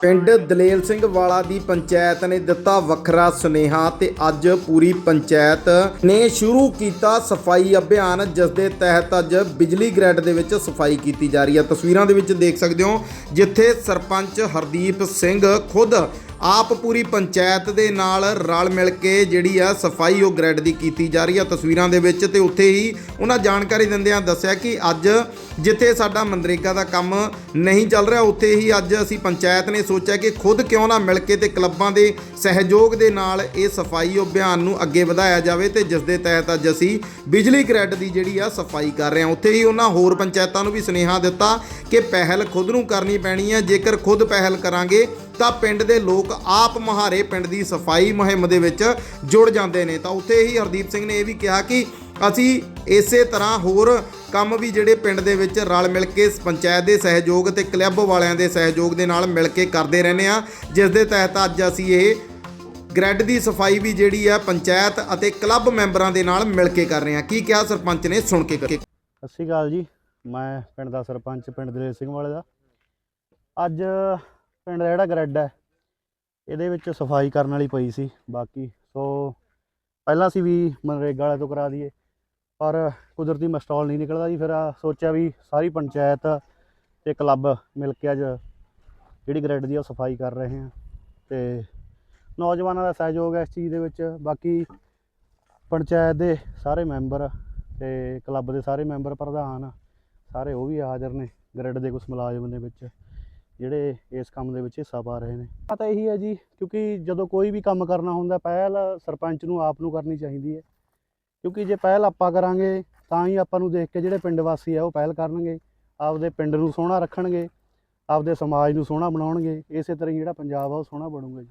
ਪਿੰਡ ਦਲੇਲ ਸਿੰਘ ਵਾਲਾ ਦੀ ਪੰਚਾਇਤ ਨੇ ਦਿੱਤਾ ਵੱਖਰਾ ਸੁਨੇਹਾ ਤੇ ਅੱਜ ਪੂਰੀ ਪੰਚਾਇਤ ਨੇ ਸ਼ੁਰੂ ਕੀਤਾ ਸਫ਼ਾਈ ਅਭਿਆਨ, ਜਿਸ ਦੇ ਤਹਿਤ ਅੱਜ ਬਿਜਲੀ ਗ੍ਰਿਡ ਦੇ ਵਿੱਚ ਸਫ਼ਾਈ ਕੀਤੀ ਜਾ ਰਹੀ ਹੈ। ਤਸਵੀਰਾਂ ਦੇ ਵਿੱਚ ਦੇਖ ਸਕਦੇ ਹੋ ਜਿੱਥੇ ਸਰਪੰਚ ਹਰਦੀਪ ਸਿੰਘ ਖੁਦ ਆਪ ਪੂਰੀ ਪੰਚਾਇਤ ਦੇ ਨਾਲ ਰਲ ਮਿਲ ਕੇ ਜਿਹੜੀ ਆ ਸਫ਼ਾਈ ਉਹ ਗ੍ਰਿਡ ਦੀ ਕੀਤੀ ਜਾ ਰਹੀ ਆ ਤਸਵੀਰਾਂ ਦੇ ਵਿੱਚ ਤੇ ਉੱਥੇ ਹੀ ਉਹਨਾਂ ਜਾਣਕਾਰੀ ਦਿੰਦਿਆਂ ਦੱਸਿਆ ਕਿ ਅੱਜ ਜਿੱਥੇ ਸਾਡਾ ਮਨਰੇਗਾ ਦਾ ਕੰਮ ਨਹੀਂ ਚੱਲ ਰਿਹਾ, ਉੱਥੇ ਹੀ ਅੱਜ ਅਸੀਂ ਪੰਚਾਇਤ ਨੇ ਸੋਚਿਆ ਕਿ ਖੁਦ ਕਿਉਂ ਨਾ ਮਿਲ ਕੇ ਤੇ ਕਲੱਬਾਂ ਦੇ ਸਹਿਯੋਗ ਦੇ ਨਾਲ ਇਹ ਸਫ਼ਾਈ ਅਭਿਆਨ ਨੂੰ ਅੱਗੇ ਵਧਾਇਆ ਜਾਵੇ ਤੇ ਜਿਸ ਦੇ ਤਹਿਤ ਅੱਜ ਅਸੀਂ ਬਿਜਲੀ ਗ੍ਰਿਡ ਦੀ ਜਿਹੜੀ ਆ ਸਫ਼ਾਈ ਕਰ ਰਹੇ ਹਾਂ। ਉੱਥੇ ਹੀ ਉਹਨਾਂ ਹੋਰ ਪੰਚਾਇਤਾਂ ਨੂੰ ਵੀ ਸੁਨੇਹਾ ਦਿੱਤਾ ਕਿ ਪਹਿਲ ਖੁਦ ਨੂੰ ਕਰਨੀ ਪੈਣੀ ਹੈ, ਜੇਕਰ ਖੁਦ ਪਹਿਲ ਕਰਾਂਗੇ ਤਾਂ ਪਿੰਡ ਦੇ ਲੋਕ ਆਪ ਮਹਾਰੇ ਪਿੰਡ ਦੀ ਸਫ਼ਾਈ ਮੁਹਿੰਮ ਦੇ ਵਿੱਚ ਜੁੜ ਜਾਂਦੇ ਨੇ। ਤਾਂ ਉੱਥੇ ਹੀ ਹਰਦੀਪ ਸਿੰਘ ਨੇ ਇਹ ਵੀ ਕਿਹਾ ਕਿ ਅਸੀਂ ਇਸੇ ਤਰ੍ਹਾਂ ਹੋਰ ਕੰਮ ਵੀ ਜਿਹੜੇ ਪਿੰਡ ਦੇ ਵਿੱਚ ਰਲ ਮਿਲ ਕੇ ਪੰਚਾਇਤ ਦੇ ਸਹਿਯੋਗ ਤੇ ਕਲੱਬ ਵਾਲਿਆਂ ਦੇ ਸਹਿਯੋਗ ਦੇ ਨਾਲ ਮਿਲ ਕੇ ਕਰਦੇ ਰਹਿੰਦੇ ਆ ਜਿਸ ਦੇ ਤਹਿਤ ਅੱਜ ਅਸੀਂ ਇਹ ਗ੍ਰੈਡ ਦੀ ਸਫ਼ਾਈ ਵੀ ਜਿਹੜੀ ਆ ਪੰਚਾਇਤ ਅਤੇ ਕਲੱਬ ਮੈਂਬਰਾਂ ਦੇ ਨਾਲ ਮਿਲ ਕੇ ਕਰ ਰਹੇ ਆ ਕੀ ਕਿਹਾ ਸਰਪੰਚ ਨੇ? ਸੁਣ ਕੇ ਸਤਿ ਸ਼੍ਰੀ ਅਕਾਲ ਜੀ। ਮੈਂ ਪਿੰਡ ਦਾ ਸਰਪੰਚ, ਪਿੰਡ ਦਲੇਰ ਸਿੰਘ ਵਾਲੇ ਦਾ। ਅੱਜ ਪਿੰਡ ਦਾ ਜਿਹੜਾ ਗ੍ਰਿਡ ਹੈ, ਇਹਦੇ ਵਿੱਚ ਸਫ਼ਾਈ ਕਰਨ ਵਾਲੀ ਪਈ ਸੀ, ਬਾਕੀ ਸੋ ਪਹਿਲਾਂ ਸੀ ਵੀ ਮਨਰੇਗਾ ਵਾਲੇ ਤੋਂ ਕਰਾ ਦਈਏ, ਪਰ ਕੁਦਰਤੀ ਮਸਟਾਲ ਨਹੀਂ ਨਿਕਲਦਾ ਜੀ, ਫਿਰ ਸੋਚਿਆ ਵੀ ਸਾਰੀ ਪੰਚਾਇਤ ਤੇ ਕਲੱਬ ਮਿਲ ਕੇ ਅੱਜ ਜਿਹੜੀ ਗ੍ਰਿਡ ਦੀ ਆ ਉਹ ਸਫ਼ਾਈ ਕਰ ਰਹੇ ਹਾਂ ਤੇ ਨੌਜਵਾਨਾਂ ਦਾ ਸਹਿਯੋਗ ਹੈ ਇਸ ਚੀਜ਼ ਦੇ ਵਿੱਚ, ਬਾਕੀ ਪੰਚਾਇਤ ਦੇ ਸਾਰੇ ਮੈਂਬਰ ਤੇ ਕਲੱਬ ਦੇ ਸਾਰੇ ਮੈਂਬਰ ਪ੍ਰਧਾਨ, ਸਾਰੇ ਉਹ ਵੀ ਹਾਜ਼ਰ ਨੇ ਗ੍ਰਿਡ ਦੇ ਕੁਝ ਮੁਲਾਜ਼ਮ ਦੇ ਵਿੱਚ। ਜਿਹੜੇ ਇਸ ਕੰਮ ਦੇ ਵਿੱਚ ਹਿੱਸਾ ਪਾ ਰਹੇ ਨੇ। ਪਤਾ ਇਹੀ ਹੈ ਜੀ, ਕਿਉਂਕਿ ਜਦੋਂ ਕੋਈ ਵੀ ਕੰਮ ਕਰਨਾ ਹੁੰਦਾ, ਪਹਿਲ ਸਰਪੰਚ ਨੂੰ ਆਪ ਨੂੰ ਕਰਨੀ ਚਾਹੀਦੀ ਹੈ। ਕਿਉਂਕਿ ਜੇ ਪਹਿਲ ਆਪਾਂ ਕਰਾਂਗੇ, ਤਾਂ ਹੀ ਆਪਾਂ ਨੂੰ ਦੇਖ ਕੇ ਜਿਹੜੇ ਪਿੰਡ ਵਾਸੀ ਆ, ਉਹ ਪਹਿਲ ਕਰਨਗੇ। ਆਪਦੇ ਪਿੰਡ ਨੂੰ ਸੋਹਣਾ ਰੱਖਣਗੇ, ਆਪਦੇ ਸਮਾਜ ਨੂੰ ਸੋਹਣਾ ਬਣਾਉਣਗੇ। ਇਸੇ ਤਰ੍ਹਾਂ ਹੀ ਜਿਹੜਾ ਪੰਜਾਬ ਆ, ਉਹ ਸੋਹਣਾ ਬਣੂਗਾ ਜੀ।